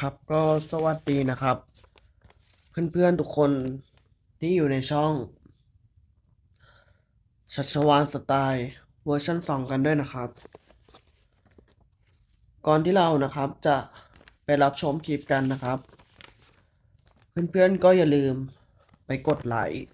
ครับก็สวัสดีนะครับ เพื่อนๆทุกคนที่อยู่ในช่องชัชวานสไตล์เวอร์ชัน2 กันด้วยนะครับ ก่อนที่เรานะครับจะไปรับชมคลิปกันนะครับ เพื่อนๆก็อย่าลืมไปกดไลค์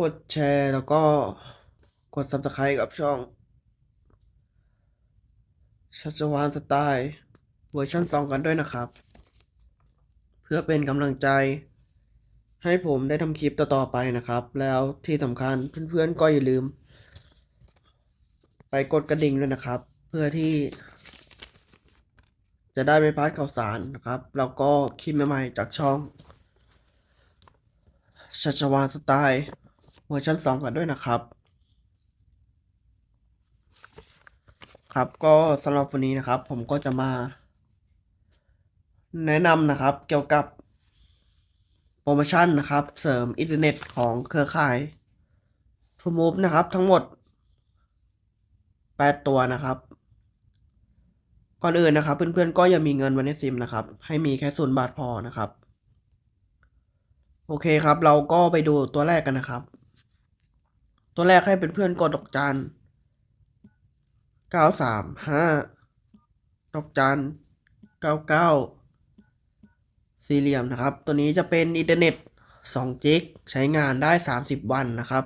กดแชร์แล้วก็กด Subscribe กับช่องชัชวานสไตล์ เวอร์ชัน2 กันด้วยนะครับ เพื่อเป็นกำลังใจ ให้ผมได้ทำคลิปต่อๆไปนะครับ แล้วที่สำคัญเพื่อนๆก็อย่าลืม ไปกดกระดิ่งด้วยนะครับ เพื่อที่ จะได้ไม่พลาดข่าวสารนะครับแล้วก็คลิปใหม่ๆจากช่องชัชวานสไตล์เวอร์ชัน2 กันด้วยนะครับ ครับก็สำหรับวันนี้นะครับ ผมก็จะมา แนะนำนะครับเกี่ยวกับโปรโมชั่นนะครับ เสริมอินเทอร์เน็ตของเครือข่าย t ูมูฟนะครับ ทั้งหมด 8 ตัวนะครับ ก่อนอื่นนะครับ เพื่อนๆก็อย่ามีเงินไว้ในซิมนะครับ ให้มีแค่ศูนย์บาทพอนะครับ โอเคครับ เราก็ไปดูตัวแรกกันนะครับ ตัวแรกให้เพื่อนๆกดดอกจันเก้าสามห้าดอกจันเก้าเก้า สี่เหลี่ยมนะครับ ตัวนี้จะเป็นอินเทอร์เน็ต2จิกใช้งานได้ 30 วันนะครับ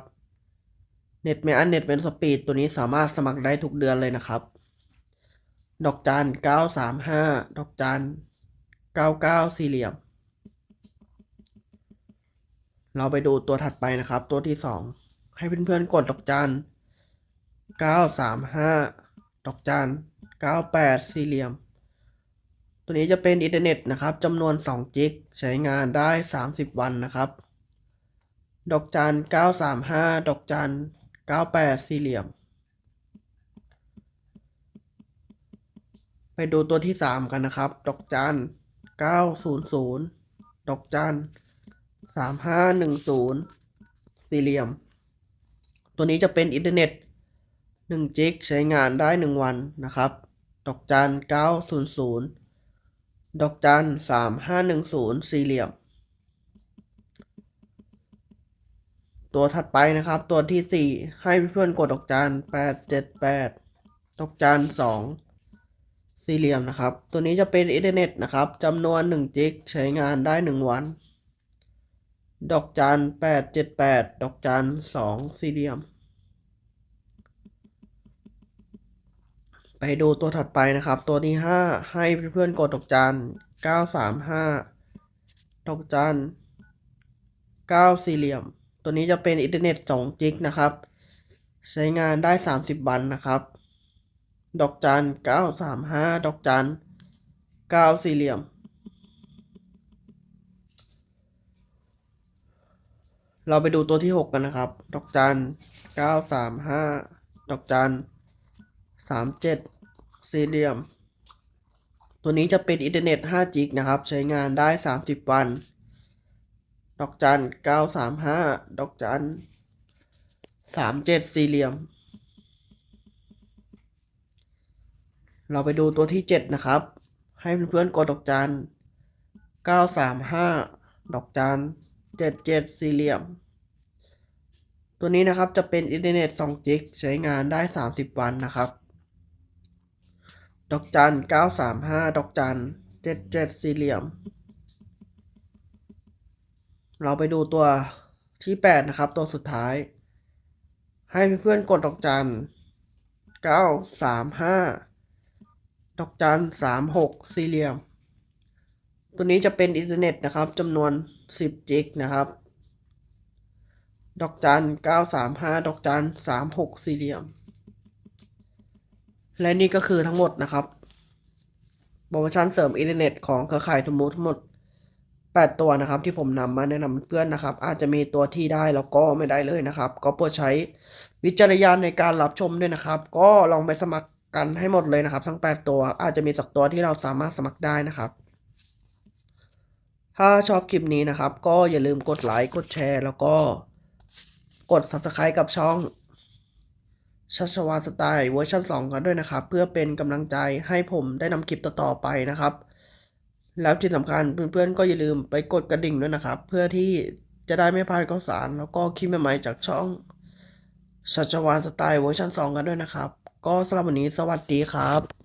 เน็ตไม่อันเน็ตเป็นสปีดตัวนี้สามารถสมัครได้ทุกเดือนเลยนะครับ ดอกจัน935 ดอกจัน99 สี่เหลี่ยม เราไปดูตัวถัดไปนะครับ ตัวที่ 2 ให้เพื่อนๆกดดอกจัน935 ดอกจัน98 สี่เหลี่ยม ตัวนี้จะเป็นอินเทอร์เน็ตนะครับจำนวน2จิกใช้งานได้ 30 วันนะครับ ดอกจัน 935 ดอกจัน 98 สี่เหลี่ยม ไปดูตัวที่ 3 กันนะครับ ดอกจัน 900 ดอกจัน 3510 สี่เหลี่ยม ตัวนี้จะเป็นอินเทอร์เน็ต1จิกใช้งานได้ 1 วันนะครับ ดอกจัน 900 ดอกจัน3510สี่เหลี่ยม ตัวถัดไปนะครับ ตัวที่4ให้เพื่อนกดดอกจัน878ดแปดดอกจัน2สี่เหลี่ยมนะครับ ตัวนี้จะเป็นอินเทอร์เน็ตนะครับจำนวน1จิกใช้งานได้1วัน ดอกจัน878ดแปดดอกจัน2สี่เหลี่ยม ไปดูตัวถัดไปนะครับ ตัวที่ 5 ให้เพื่อนๆกดดอกจัน935ดอกจัน9สี่เหลี่ยม ตัวนี้จะเป็นอินเทอร์เน็ต2จิกนะครับ ใช้งานได้ 30 วันนะครับ ดอกจัน935 ดอกจัน9สี่เหลี่ยม เราไปดูตัวที่ 6 กันนะครับ ดอกจัน935 ดอกจัน37 สี่เหลี่ยม ตัวนี้จะเป็นอินเทอร์เน็ต5จิกนะครับ ใช้งานได้ 30 วัน ดอกจัน 935 ดอกจัน 37 สี่เหลี่ยม เราไปดูตัวที่ 7 นะครับ ให้เพื่อนๆกดดอกจัน 935 ดอกจัน 77 สี่เหลี่ยม ตัวนี้นะครับจะเป็นอินเทอร์เน็ต2จิกใช้งานได้ 30 วันนะครับ ดอกจัน935ดอกจัน77สี่เหลี่ยม เราไปดูตัวที่8นะครับ ตัวสุดท้าย ให้เพื่อนๆกดดอกจัน935ดอกจัน36สี่เหลี่ยม ตัวนี้จะเป็นอินเทอร์เน็ตนะครับจำนวน10จิกนะครับดอกจัน935ดอกจัน36สี่เหลี่ยม และนี่ก็คือทั้งหมดนะครับโปรโมชั่นเสริมอินเทอร์เน็ตของเครือข่ายทูมูทั้งหมด 8 ตัวนะครับ ที่ผมนำมาแนะนำเพื่อนนะครับ อาจจะมีตัวที่ได้แล้วก็ไม่ได้เลยนะครับ ก็โปรดใช้วิจารณญาณในการรับชมด้วยนะครับ ก็ลองไปสมัครกันให้หมดเลยนะครับ ทั้ง 8 ตัว อาจจะมีสักตัวที่เราสามารถสมัครได้นะครับ ถ้าชอบคลิปนี้นะครับ ก็อย่าลืมกดไลค์กดแชร์ แล้วก็กด subscribe กับช่อง ชัชวานสไตล์เวอร์ชัน2 กันด้วยนะครับ เพื่อเป็นกำลังใจให้ผมได้นำคลิปต่อๆไปนะครับ แล้วที่สำคัญเพื่อนๆก็อย่าลืมไปกดกระดิ่งด้วยนะครับ เพื่อที่จะได้ไม่พลาดข่าวสาร แล้วก็คลิปใหม่ๆจากช่องชัชวานสไตล์เวอร์ชัน2 กันด้วยนะครับ ก็สำหรับวันนี้สวัสดีครับ